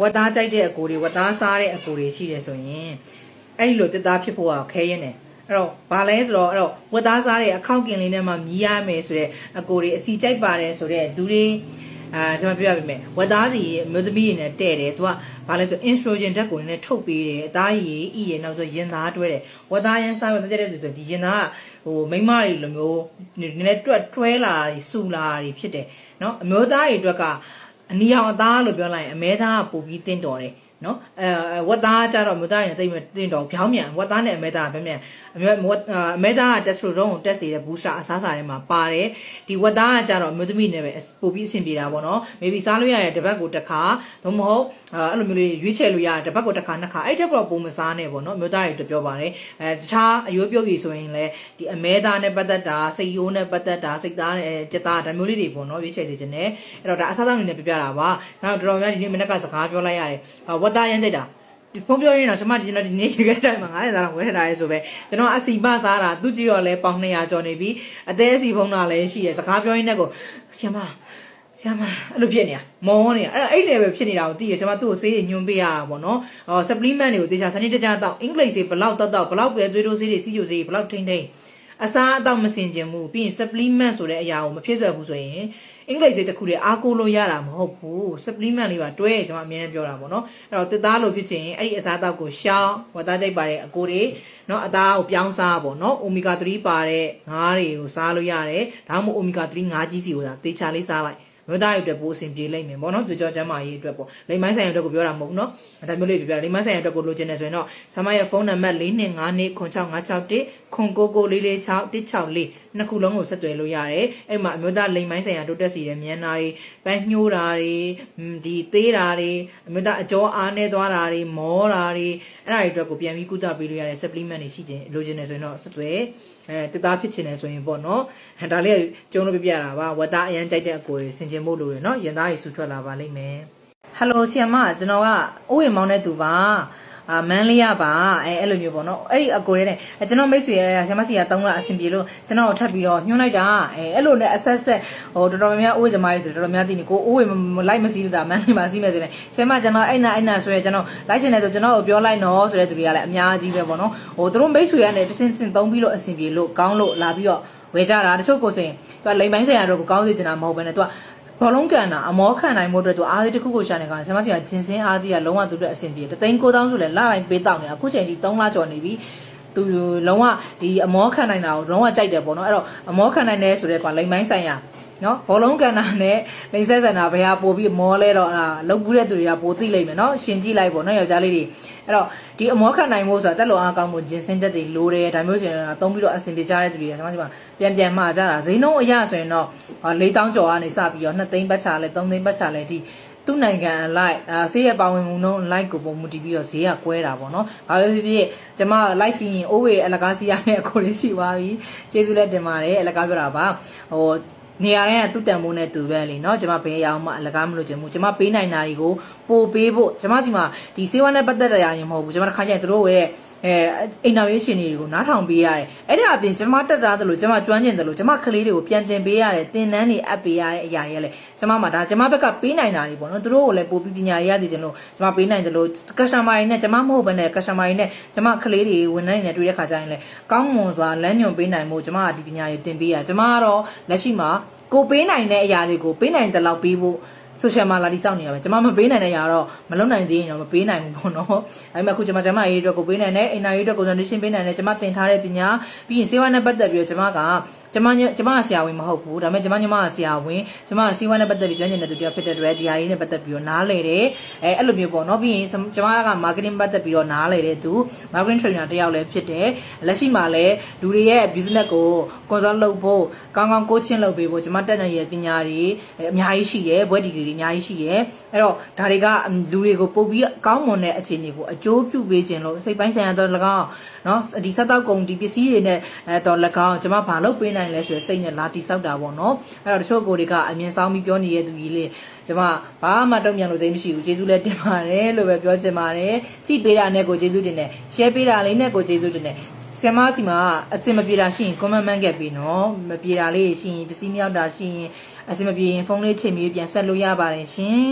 ဝတ်သားကြိုက်တဲ့အကိုတွေဝတ်သားစားတဲ့အကိုတွေရှိတယ်ဆိုရင်အဲ့ဒီလိုတက်သားဖြစ်ဖို့ကခဲရင်တယ်အဲ့တော့ဘာလဲဆိုတော့အဲ့တော့ဝတ်သားစားတဲ့အခောက်ကင်လေးနဲ့မှမြည်ရမယ်ဆိုတဲ့အကိုတွေအစီကြိုက်ပါတယ်ဆိုတဲ့သူတွေအာကျွန်မပြောပြပေးမယ်ဝတ်သားစီအမျိုးသမီးတွေနဲ့တဲ့တယ်သူကဘာလဲဆို estrogen ဓာတ်ကိုလည်းထုတ်ပေးတယ်အသားရည်ဤရနောက်ဆိုရင်သားတွဲတယ်ဝတ်သားရန်စားဝတ်သားတဲ့ဆိုဒီရင်သားကဟိုမိန်းမတွေလိုမျိုးနည်းနည်းတွက်တွဲလာတာစူလာတာဖြစ်တယ်နော်အမျိုးသားတွေအတွက်က အနီအောင်အသားလို့ပြောလိုက်ရင်အမဲသားကပို့ပြီးတင့်တော်တယ်နော်အဲဝတ်သားကြတော့မသားရင်တိတ်မတင်တော့ဖြောင်းမြန်ဝတ်သားနဲ့အမဲသားကဗျမြန်အမဲအမဲသားကတက်စထရိုရွန်ကိုတက်စေတဲ့ booster အစားအစာတွေမှာပါတယ်ဒီဝတ်သားကကြတော့အမျိုးသမီးနဲ့ပဲပို့ပြီးအဆင်ပြေတာပေါ့နော် maybe စားလို့ရတဲ့တစ်ပတ်ကိုတစ်ခါသို့မဟုတ် အဲ့လိုမျိုးလေးရွေးချယ်လို့ရတဲ့တစ်ပတ်ကိုတစ်ခါနှစ်ခါအဲ့တက်တော့ပုံမစားနဲ့ပေါ့နော်အမျိုးသားတွေပြောပါတယ်အဲတခြားအယိုးပြုတ်ကြီးဆိုရင်လည်းဒီအမဲသားနဲ့ပတ်သက်တာစိတ်ရိုးနဲ့ပတ်သက်တာစိတ်သားနဲ့စက်သားဒါမျိုးလေးတွေပေါ့နော်ရွေးချယ်စေခြင်းနဲ့အဲ့တော့ဒါအစားအသောက်အနေနဲ့ပြပြတာပါနောက်တော်တော်များဒီနေ့မနေ့ကစကားပြောလိုက်ရတယ်ဝတ်သားရမ်းတဲ့တာဒီဖုန်းပြောရင်းတော့ကျွန်မဒီကျွန်တော်ဒီနေ့ရေခဲတိုင်းမှာ9000လောက်ဝယ်ထတာရဲဆိုပဲကျွန်တော်အစီမစားတာသူကြည့်တော့လဲပေါင်200ကျော်နေပြီအသေးအစီဖုန်းတာလည်းရှိရစကားပြောရင်းနဲ့ကိုရှင်မ ဆရာမအဲ့လိုဖြစ်နေတာမောနေတာအဲ့အဲ့ level ဖြစ်နေတာကိုသိရကျွန်မသူ့ကိုဆေးညွှန်ပေးရတာပေါ့နော်ဟော supplement တွေကိုတေချာစနစ်တကျတော့အင်္ဂလိပ်ဆေးဘလောက်တောက်တောက်ဘလောက်ပဲသွေးတိုးဆေးတွေစီးချိုဆေးတွေဘလောက်ထိမ့်ထိမ့်အစားအသောက်မစင်ကျင်ဘူးပြီးရင် supplement ဆိုတဲ့အရာကိုမဖြစ်ဆွဲဘူးဆိုရင်အင်္ဂလိပ်စိတ်တစ်ခုတည်းအားကိုးလို့ရတာမဟုတ်ဘူး supplement လေးပါတွဲကျွန်မအများကြီးပြောတာပေါ့နော်အဲ့တော့တစ်သားလို့ဖြစ်ချင်အဲ့ဒီအစားအသောက်ကိုရှောင်းဝတ်သားကြိုက်ပါတဲ့အကိုတွေနော်အသားကိုပြောင်းစားပေါ့နော် omega 3ပါတဲ့ငါးတွေကိုစားလို့ရတယ်ဒါမှမဟုတ် omega 3ငါးကြီးစီကိုသာတေချာလေးစားလိုက် မြို့သားတွေအတွက်ပိုအဆင်ပြေလိမ့်မယ်ပေါ့နော်ကြွကြောကျမ်းမာရေးအတွက်ပေါ့လိမ်မိုင်းဆိုင်ရအတွက်ကိုပြောတာမဟုတ်ဘူးနော်ဒါမျိုးလေးပြပြလိမ်မိုင်းဆိုင်ရအတွက်ကိုလိုချင်တယ်ဆိုရင်တော့ဆမရဲ့ဖုန်းနံပါတ် 425296564164နှစ်ခုလုံးကိုဆက်သွယ်လို့ရတယ်အဲ့မှာအမျိုးသားလိမ်မိုင်းဆိုင်ရာတိုးတက်စီတဲ့မြန်နာတွေပန်းညှိုးတာတွေဒီသေးတာတွေအမျိုးသားအကျော်အားနေသွားတာတွေမောတာတွေအဲ့ဒါတွေအတွက်ကိုပြန်ပြီးကုသပေးလို့ရတဲ့ supplement တွေရှိခြင်းလိုချင်တယ်ဆိုရင်တော့ဆက်သွယ်အဲတသားဖြစ်ချင်တယ်ဆိုရင်ပေါ့နော်ဒါလေးကျုံလို့ပြပြတာပါဝတ်သားအရန်ကြိုက်တဲ့အကိုတွေဆင်ကျင်ဖို့လိုတယ်နော်ရင်သားကြီးဆူထွက်လာပါလိမ့်မယ်ဟယ်လိုဆီယမကျွန်တော်ကအိုးဝင်မောင်းတဲ့သူပါ အာမန်းလေးရပါအဲအဲ့လိုမျိုးပေါ့နော်အဲ့ဒီအကိုရဲနဲ့ကျွန်တော်မိတ်ဆွေရဆရာမစီကတုံးလာအဆင်ပြေလို့ကျွန်တော်ထပ်ပြီးတော့ညှိုးလိုက်တာအဲအဲ့လိုနဲ့အဆက်ဆက်ဟိုတော်တော်များများအိုးဝေသမားတွေဆိုတော်တော်များသိနေကိုအိုးဝေလိုက်မစီးလို့ဒါမန်းလေးပါစီးမယ်ဆိုရင်ဆရာမကျွန်တော်အဲ့နာအဲ့နာဆိုရကျွန်တော်လိုက်ချင်တယ်ဆိုကျွန်တော်ကိုပြောလိုက်နော်ဆိုတဲ့သူတွေကလည်းအများကြီးပဲပေါ့နော်ဟိုသူတို့မိတ်ဆွေကနေတစ်စင်းစင်းတုံးပြီးလို့အဆင်ပြေလို့ကောင်းလို့လာပြီးတော့ဝယ်ကြတာတချို့ကိုဆိုရင်သူကလိမ်ပိုင်းဆိုင်ရာတော့ကိုကောင်းစေချင်တာမဟုတ်ဘဲနဲ့သူက ဘောလုံးကန်တာအမောခံနိုင်မှုအတွက်သူအားသေးတစ်ခုကိုရှာနေကောင်ဆရာမစီကဂျင်းစင်းအားကြီးကလုံးဝသူတို့အဆင်ပြေတသိန်း9000ဆိုလဲလာတိုင်းပေးတောင်းနေတာအခုချိန်ထိ3လကျော်နေပြီသူလုံးဝဒီအမောခံနိုင်တာကိုလုံးဝကြိုက်တယ်ပေါ့နော်အဲ့တော့အမောခံနိုင်တယ်ဆိုတဲ့ကွာလိမ်ပိုင်းဆိုင်ရာ နော်ဘောလုံးကန်တာနဲ့လိန်ဆက်ဆန်တာဘယ်ဟာပို့ပြီးမောလဲတော့အာလုတ်ဘူးတဲ့သူတွေကပိုသိလိမ့်မယ်နော်ရှင်ကြည့်လိုက်ပေါ့နော်ယောက်ျားလေးတွေအဲ့တော့ဒီအမောခံနိုင်ဖို့ဆိုတာတက်လို့အားကောင်းမှုဂျင်းစင်းတက်တွေလိုတယ်ဒါမျိုးဆိုရင်တော့သုံးပြီးတော့အဆင်ပြေကြတဲ့သူတွေကဆမဆမပြန်ပြန်မှာကြတာဈေးနှုန်းအရဆိုရင်တော့၄တောင်းကျော်ကနေစပြီးတော့2သိန်းပတ်ချလဲ3သိန်းပတ်ချလဲဒီသူ့နိုင်ငံအလိုက်အာဆေးရပါဝင်မှုနှုန်းအလိုက်ကိုပုံမူတည်ပြီးတော့ဈေးကကွဲတာပေါ့နော်။ဘာပဲဖြစ်ဖြစ်ကျမလိုက်စီရင်အိုးဝေအလကားစီရမယ့်အကိုလေးရှိပါပြီ။ကျေးဇူးလည်းတင်ပါတယ်အလကားပြောတာပါ။ဟို နေရာတိုင်းကသူ့တန်ဖိုးနဲ့သူပဲလေနော်ကျွန်မဘယ်အောင်မှအလကားမလို့ချင်ဘူးကျွန်မပေးနိုင်တာတွေကိုပို့ပေးဖို့ကျွန်မစီမှာဒီစေဝါနဲ့ပတ်သက်တဲ့အရာရင်မဟုတ်ဘူးကျွန်မတစ်ခါကျရင်တို့ရဲ့ အဲအိမ်တော်ရေးရှင်တွေကိုနားထောင်ပေးရတယ်အဲ့ဒါအပြင်ကျွန်မတက်တာသလိုကျွန်မကျွမ်းကျင်တယ်လို့ကျွန်မကလေးတွေကိုပြန်တင်ပေးရတယ်တင်နန်းတွေအပ်ပေးရတဲ့အရာတွေလည်းကျွန်မမှာဒါကျွန်မဘက်ကပေးနိုင်တာတွေပေါ့နော်တို့ကိုလည်းပို့ပြီးပညာရရသေးတယ်လို့ကျွန်မပေးနိုင်တယ်လို့ customer တွေနဲ့ကျွန်မမဟုတ်ဘဲနဲ့ customer တွေနဲ့ကျွန်မကလေးတွေဝန်ထမ်းတွေနဲ့တွေ့တဲ့ခါကျရင်လည်းကောင်းမွန်စွာလမ်းညွှန်ပေးနိုင်မှုကျွန်မကဒီပညာတွေတင်ပေးရကျွန်မကတော့လက်ရှိမှာကိုပေးနိုင်တဲ့အရာတွေကိုပေးနိုင်တဲ့လောက်ပေးဖို့ ဆိုရှယ်မာလာတိစောင့်နေရပဲကျွန်မမပေးနိုင်တဲ့ຢာတော့မလုံနိုင်သေးရင်တော့မပေးနိုင်ဘူးပေါ့နော်အဲမဲ့အခုကျွန်မကျွန်မရေးအတွက်ကိုပေးနိုင်တယ်အိမ်နာရေးအတွက်ကို condition ပေးနိုင်တယ်ကျွန်မတင်ထားတဲ့ပညာပြီးရင်စေဝါနဲ့ပတ်သက်ပြီးတော့ကျွန်မက ကျမကျမဆရာဝန်မဟုတ်ဘူးဒါပေမဲ့ကျမညီမဆရာဝန်ကျမစီးပွားနဲ့ပတ်သက်ပြီးကျွမ်းကျင်တဲ့သူတယောက်ဖြစ်တဲ့အတွက်ဒီဟာလေးနဲ့ပတ်သက်ပြီးတော့နားလည်တယ်အဲအဲ့လိုမျိုးပေါ့နော်ပြီးရင်ကျမက marketing ပတ်သက်ပြီးတော့နားလည်တဲ့သူ marketing trainer တယောက်လည်းဖြစ်တယ်လက်ရှိမှာလည်းလူတွေရဲ့ business ကို consult လုပ်ဖို့ကောင်းကောင်း coaching လုပ်ပေးဖို့ကျမတက်နေရပညာတွေအများကြီးရှိရယ်ဘွဲ့ဒီဂရီတွေအများကြီးရှိရယ်အဲ့တော့ဒါတွေကလူတွေကိုပုတ်ပြီးကောင်းမွန်တဲ့အခြေအနေကိုအကျိုးပြုပေးခြင်းလို့စိတ်ပိုင်းဆိုင်ရာတော့၎င်းနော်ဒီဆက်တော့ကုန်ဒီပစ္စည်းတွေနဲ့အဲတော့၎င်းကျမဘာလုပ်ပေးနိုင်လဲဆိုရယ်စိတ်နဲ့လာတိဆောက်တာပေါ့နော်အဲ့တော့တချို့ကိုတွေကအမြင်ဆောင်ပြီးပြောနေတဲ့သူကြီးလေးကျမဘာမှတုံ့ပြန်လို့သိမရှိဘူးကျေးဇူးလည်းတင်ပါတယ်လို့ပဲပြောချင်ပါတယ်ကြည့်ပေးတာနဲ့ကိုကျေးဇူးတင်တယ် share ပေးတာလေးနဲ့ကိုကျေးဇူးတင်တယ်ဆရာမစီမှာအစင်မပြေတာရှိရင် comment မှန်းခဲ့ပြီးနော်မပြေတာလေးရှိရင်ပစ္စည်းမြောက်တာရှိရင်အစင်မပြေရင်ဖုန်းလေးချိန်ပြီးပြန်ဆက်လို့ရပါတယ်ရှင်